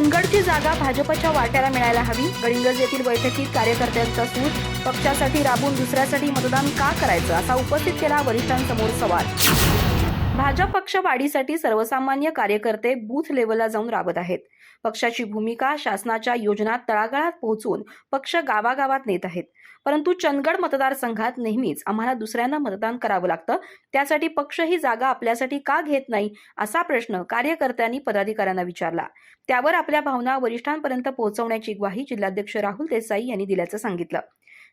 चंदगडची जागा भाजपच्या वाट्याला मिळायला हवी. गडिंगज येथील बैठकीत कार्यकर्त्यांचा सूर पक्षासाठी राबून दुसऱ्यासाठी मतदान का करायचं? असा उपस्थित केला वरिष्ठांसमोर सवाल. भाजप पक्ष वाढीसाठी सर्वसामान्य कार्यकर्ते बूथ लेवलला जाऊन राबत आहेत. पक्षाची भूमिका शासनाच्या योजना तळागाळात पोहोचून पक्ष गावागावात नेत आहेत. परंतु चंदगड मतदारसंघात नेहमीच आम्हाला दुसऱ्यांना मतदान करावं लागतं. त्यासाठी पक्ष ही जागा आपल्यासाठी का घेत नाही असा प्रश्न कार्यकर्त्यांनी पदाधिकाऱ्यांना विचारला. त्यावर आपल्या भावना वरिष्ठांपर्यंत पोहोचवण्याची ग्वाही जिल्हाध्यक्ष राहुल देसाई यांनी दिल्याचं सांगितलं.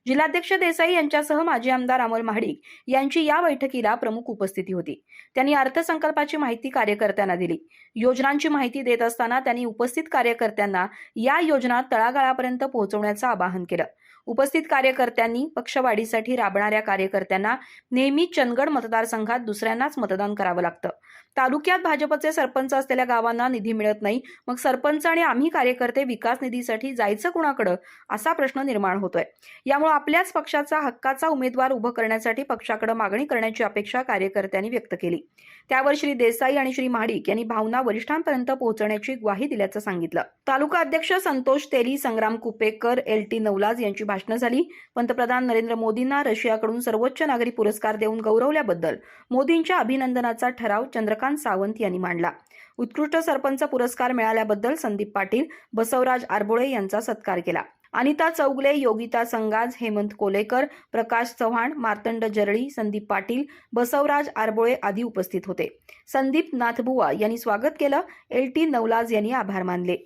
जिल्हाध्यक्ष देसाई यांच्यासह माजी आमदार अमोल महाडिक यांची या बैठकीला प्रमुख उपस्थिती होती. त्यांनी अर्थसंकल्पाची माहिती कार्यकर्त्यांना दिली. योजनांची माहिती देत असताना त्यांनी उपस्थित कार्यकर्त्यांना या योजना तळागाळापर्यंत पोहोचवण्याचं आवाहन केलं. उपस्थित कार्यकर्त्यांनी पक्षवाढीसाठी राबणाऱ्या कार्यकर्त्यांना नेहमी चंदगड मतदारसंघात दुसऱ्यांनाच मतदान करावं लागतं. तालुक्यात भाजपचे सरपंच असलेल्या गावांना निधी मिळत नाही. मग सरपंच आणि आम्ही कार्यकर्ते विकास निधीसाठी जायचं कुणाकडं? असा प्रश्न निर्माण होतोय. यामुळे आपल्याच पक्षाचा हक्काचा उमेदवार उभं करण्यासाठी पक्षाकडे मागणी करण्याची अपेक्षा कार्यकर्त्यांनी व्यक्त केली. त्यावर श्री देसाई आणि श्री महाडिक यांनी भावना वरिष्ठांपर्यंत पोहोचण्याची ग्वाही दिल्याचं सांगितलं. तालुका अध्यक्ष संतोष तेली संग्राम कुपेकर एल टी नवलाज यांची भाषणं झाली. पंतप्रधान नरेंद्र मोदींना रशियाकडून सर्वोच्च नागरी पुरस्कार देऊन गौरवल्याबद्दल मोदींच्या अभिनंदनाचा ठराव चंद्रकांत सावंत यांनी मांडला. उत्कृष्ट सरपंच पुरस्कार मिळाल्याबद्दल संदीप पाटील बसवराज आरबोळे यांचा सत्कार केला. अनिता चौगले योगिता संगाज हेमंत कोलेकर प्रकाश चव्हाण मार्तंड जरळी संदीप पाटील बसवराज आरबोळे आदी उपस्थित होते. संदीप नाथबुवा यांनी स्वागत केलं. एल टी नवलाज यांनी आभार मानले.